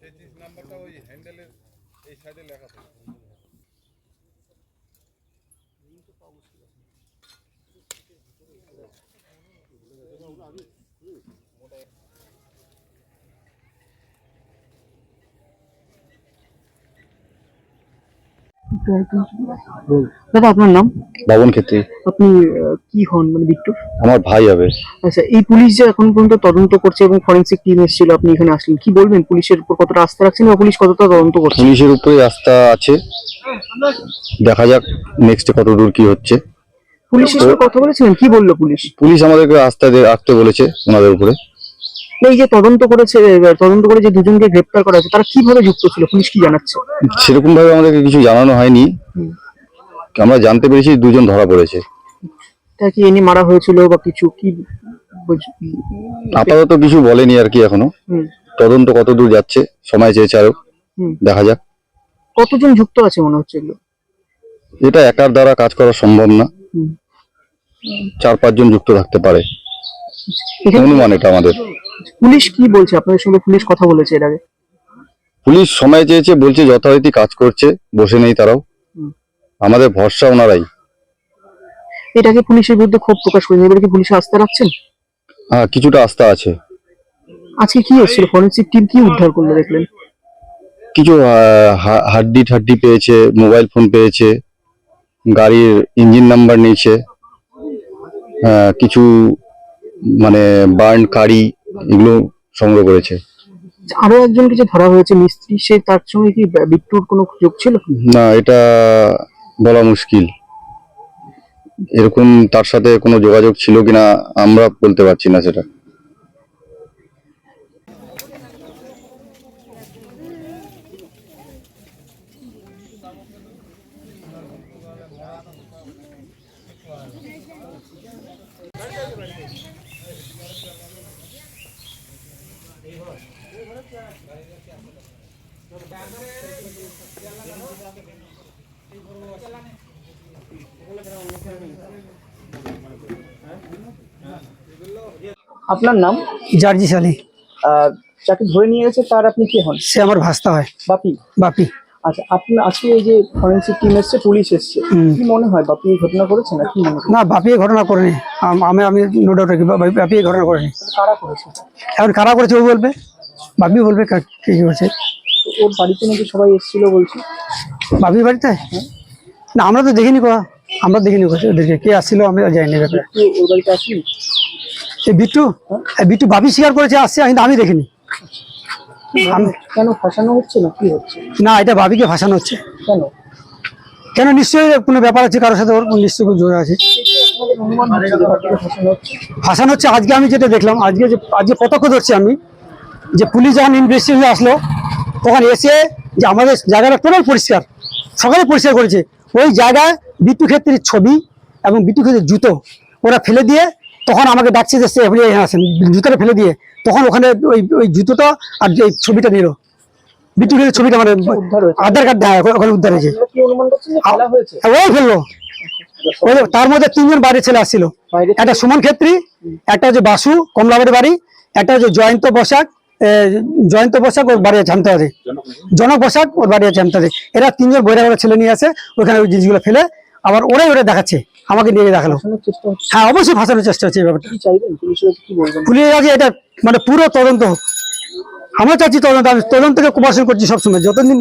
তেত্রিশ নাম্বারটা ওই হ্যান্ডেলের এই সাইডে লেখা থাকে দাদা আপনার নাম? বাবন ক্ষেত্রে। আপনি কি হন মানে বিট্টু? আমার ভাই হবে। আচ্ছা এই পুলিশ যে এখন পর্যন্ত তদন্ত করছে এবং ফরেন্সিক টিম এসেছিল আপনি এখানে আসলেন। কি বলবেন? পুলিশের উপর কতটা আস্থা রাখছেন বা পুলিশ কতটা তদন্ত করছে? পুলিশের উপরে আস্থা আছে। দেখা যাক নেক্সট কত দূর কি হচ্ছে। পুলিশের সাথে কথা বলেছিলেন? কি বলল পুলিশ? পুলিশ আমাদেরকে আস্থা দিয়ে রাখতে বলেছে ওনাদের উপরে। এই যে তদন্ত করেছে তদন্ত করে যে দুজনকে গ্রেপ্তার করা হয়েছে তারা কীভাবে যুক্ত ছিল? পুলিশ কি জানাচ্ছে? সেরকম ভাবে আমাদেরকে কিছু জানানো হয়নি। আমরা জানতে পেরেছি দুজন ধরা পড়েছে। তা কি এনে মারা হয়েছিল বা কিছু কি আপাতত কিছু বলেনি আর কি এখনও। তদন্ত কত দূর যাচ্ছে সময় চেয়েছে আরও। দেখা যাক। কতজন যুক্ত আছে মনে হচ্ছে এগুলো? এটা একার দ্বারা কাজ করা সম্ভব না। চার পাঁচজন যুক্ত থাকতে পারে। অনুমান এটা আমাদের। পুলিশ কি বলছে? আপনাদের সঙ্গে পুলিশ কথা বলেছে এর আগে। পুলিশ সময় চেয়েছে বলছে যথারীতি কাজ করছে বসে নেই তারাও। আমাদের ভরসা ওনারাই। এটাকে পুলিশের বিরুদ্ধে ক্ষোভ প্রকাশ করেছেন। এবারে কি পুলিশে আস্থা রাখছেন? হ্যাঁ কিছুটা আস্থা আছে। আজকে কি হচ্ছিল? ফরেন্সিক টিম কি উদ্ধার করল দেখলেন? কিছু হাড্ডি ঠাড্ডি পেয়েছে মোবাইল ফোন পেয়েছে গাড়ির ইঞ্জিন নাম্বার নিয়েছে কিছু মানে বার্ন কারি এগুলো সংগ্রহ করেছে। আরও একজনকে যে ধরা হয়েছে মিস্ত্রি সে তার সঙ্গে কি বিট্টুর কোনো যোগ ছিল? না এটা বলা মুশকিল। এরকম তার সাথে কোনো যোগাযোগ ছিল কিনা আমরা বলতে পারছি না সেটা। আপনার নাম? জার্জিস আলী যাকে ধরে নিয়ে গেছে তার আপনি কে হন? সে আমার ভাস্তা হয়। বাপি? বাপি। আচ্ছা আপনি আজকে এই যে ফরেন্সিক টিম এসছে পুলিশ এসছে কি মনে হয় বাপি এই ঘটনা করেছে না কি মনে হয় না বাপি এই ঘটনা করেনি। আমি আমি নো ডাউট রাখি বাপি এই ঘটনা করেনি। কারা করেছে? এখন কারা করেছে ও বলবে? বাপি বলবে কে করছে? ওর বাড়িতে নাকি সবাই এসেছিল বলছে। বাপির বাড়িতে? না আমরা তো দেখিনি করা আমরা দেখিনি ওদেরকে কে আসছিল আমি যাইনি ব্যাপারে। ওর বাড়িতে আসেনি? এই বিট্টু? এই বিট্টু বাপি স্বীকার করেছে আসছে কিন্তু আমি দেখিনি। আমি- কেন ফাঁসানো হচ্ছে না? কি হচ্ছে? না এটা হচ্ছে। কেন? কেন? নিশ্চয়ই কোনো ব্যাপার আছে কারোর সাথে ওর নিশ্চয়ই কোনো জোর আছে। হচ্ছে ফাঁসানো হচ্ছে আজকে আমি যেটা দেখলাম আজকে যে আজকে প্রত্যক্ষ ধরছি আমি যে পুলিশ যখন ইনভেস্টিগেশন আসলো তখন এসে যে আমাদের জায়গাটা টোটাল পরিষ্কার সকালে পরিষ্কার করেছে। ওই জায়গায় বিট্টু ক্ষেত্রের ছবি এবং বিট্টু ক্ষেত্রের জুতো ওরা ফেলে দিয়ে তখন আমাকে ডাকছে যে আপনি এখানে আসেন। জুতোটা ফেলে দিয়ে তখন ওখানে ওই ওই জুতোটা আর যে ছবিটা নিল। বিট্টু ক্ষেত্রের ছবিটা মানে আধার কার্ড দেয় ওখানে উদ্ধার হয়েছে। ওই ফেলল তার মধ্যে তিনজন বাইরে ছেলে আসছিল। একটা সুমন ক্ষেত্রী একটা হচ্ছে বাসু কমলাবাড়ি বাড়ি একটা হচ্ছে জয়ন্ত বসাক জয়ন্ত বসাক ওর বাড়ি আছে হামতাবাদে জনক বসাক ওর বাড়ি আছে হামতাবাদে এরা তিনজন বইরা ছেলে নিয়ে আসে ওখানে ওই জিনিসগুলো ফেলে আবার ওরাই ওরা দেখাচ্ছে আমাকে নিয়ে দেখাল। হ্যাঁ অবশ্যই ফাঁসানোর চেষ্টা হচ্ছে এই ব্যাপারটা। পুলিশ আগে এটা মানে পুরো তদন্ত আমরা চাচ্ছি তদন্ত আমি তদন্তকে কোপারেশন করছি সবসময়। যতদিন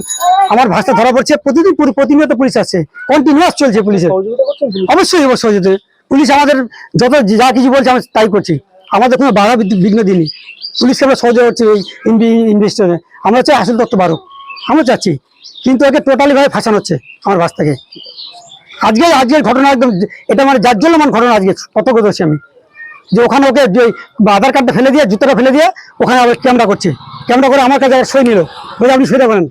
আমার ভাষা ধরা পড়ছে প্রতিদিন পুরো প্রতিনিয়ত পুলিশ আসছে। কন্টিনিউয়াস চলছে পুলিশের। অবশ্যই অবশ্যই পুলিশ আমাদের যত যা কিছু বলছে আমরা তাই করছি। আমাদের কোনো বাধা বিঘ্ন- বিঘ্ন দিনি পুলিশকে আমরা সহযোগ করছি এই ইনভেস্টরে আমরা চাই আসল তত্ত্ব বাড়ুক। আমরা চাচ্ছি। কিন্তু একে টোটালিভাবে ফাঁসানো হচ্ছে আমার বাস থেকে। আজকে আজকের ঘটনা একদম এটা মানে যার জন্য মানে ঘটনা আজকে প্রত্যক্ষ করছি আমি। যে ওখানে ওকে যে আধার কার্ডটা ফেলে দিয়ে, জুতোটা ফেলে দিয়ে ওখানে আবার ক্যামেরা করছে। ক্যামেরা করে আমার কাছে আবার সই নিল। বলে, আপনি সইটা করেন।